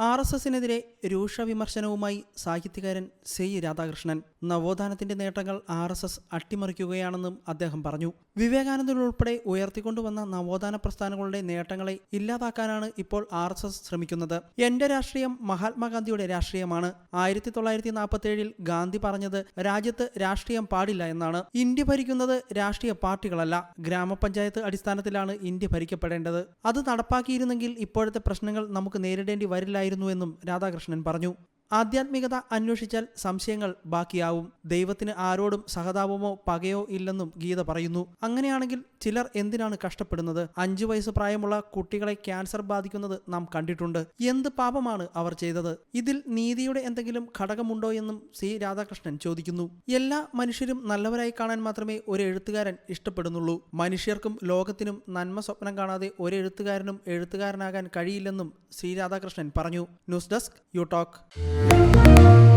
R S എസിനെതിരെ രൂക്ഷ വിമർശനവുമായി സാഹിത്യകാരൻ സി രാധാകൃഷ്ണൻ. നവോത്ഥാനത്തിന്റെ നേട്ടങ്ങൾ ആർ എസ് എസ് അട്ടിമറിക്കുകയാണെന്നും അദ്ദേഹം പറഞ്ഞു. വിവേകാനന്ദൻ ഉൾപ്പെടെ ഉയർത്തിക്കൊണ്ടുവന്ന നവോത്ഥാന പ്രസ്ഥാനങ്ങളുടെ നേട്ടങ്ങളെ ഇല്ലാതാക്കാനാണ് ഇപ്പോൾ ആർ എസ് എസ് ശ്രമിക്കുന്നത്. എന്റെ രാഷ്ട്രീയം മഹാത്മാഗാന്ധിയുടെ രാഷ്ട്രീയമാണ്. ആയിരത്തി തൊള്ളായിരത്തി നാൽപ്പത്തി ഏഴിൽ ഗാന്ധി പറഞ്ഞത് രാജ്യത്ത് രാഷ്ട്രീയം പാടില്ല എന്നാണ്. ഇന്ത്യ ഭരിക്കുന്നത് രാഷ്ട്രീയ പാർട്ടികളല്ല. ഗ്രാമപഞ്ചായത്ത് അടിസ്ഥാനത്തിലാണ് ഇന്ത്യ ഭരിക്കപ്പെടേണ്ടത്. അത് നടപ്പാക്കിയിരുന്നെങ്കിൽ ഇപ്പോഴത്തെ പ്രശ്നങ്ങൾ നമുക്ക് നേരിടേണ്ടി വരില്ലായിരുന്നുവെന്നും രാധാകൃഷ്ണൻ പറഞ്ഞു ആധ്യാത്മികത അന്വേഷിച്ചാൽ സംശയങ്ങൾ ബാക്കിയാവും. ദൈവത്തിന് ആരോടും സഹതാപമോ പകയോ ഇല്ലെന്നും ഗീത പറയുന്നു. അങ്ങനെയാണെങ്കിൽ ചിലർ എന്തിനാണ് കഷ്ടപ്പെടുന്നത്? അഞ്ചു വയസ്സ് പ്രായമുള്ള കുട്ടികളെ ക്യാൻസർ ബാധിക്കുന്നത് നാം കണ്ടിട്ടുണ്ട്. എന്ത് പാപമാണ് അവർ ചെയ്തത്? ഇതിൽ നീതിയുടെ എന്തെങ്കിലും ഘടകമുണ്ടോ എന്നും സി. രാധാകൃഷ്ണൻ ചോദിക്കുന്നു. എല്ലാ മനുഷ്യരും നല്ലവരായി കാണാൻ മാത്രമേ ഒരു എഴുത്തുകാരൻ ഇഷ്ടപ്പെടുന്നുള്ളൂ. മനുഷ്യർക്കും ലോകത്തിനും നന്മ സ്വപ്നം കാണാതെ ഒരു എഴുത്തുകാരനും എഴുത്തുകാരനാകാൻ കഴിയില്ലെന്നും ശ്രീ രാധാകൃഷ്ണൻ പറഞ്ഞു. News desk you talk. Música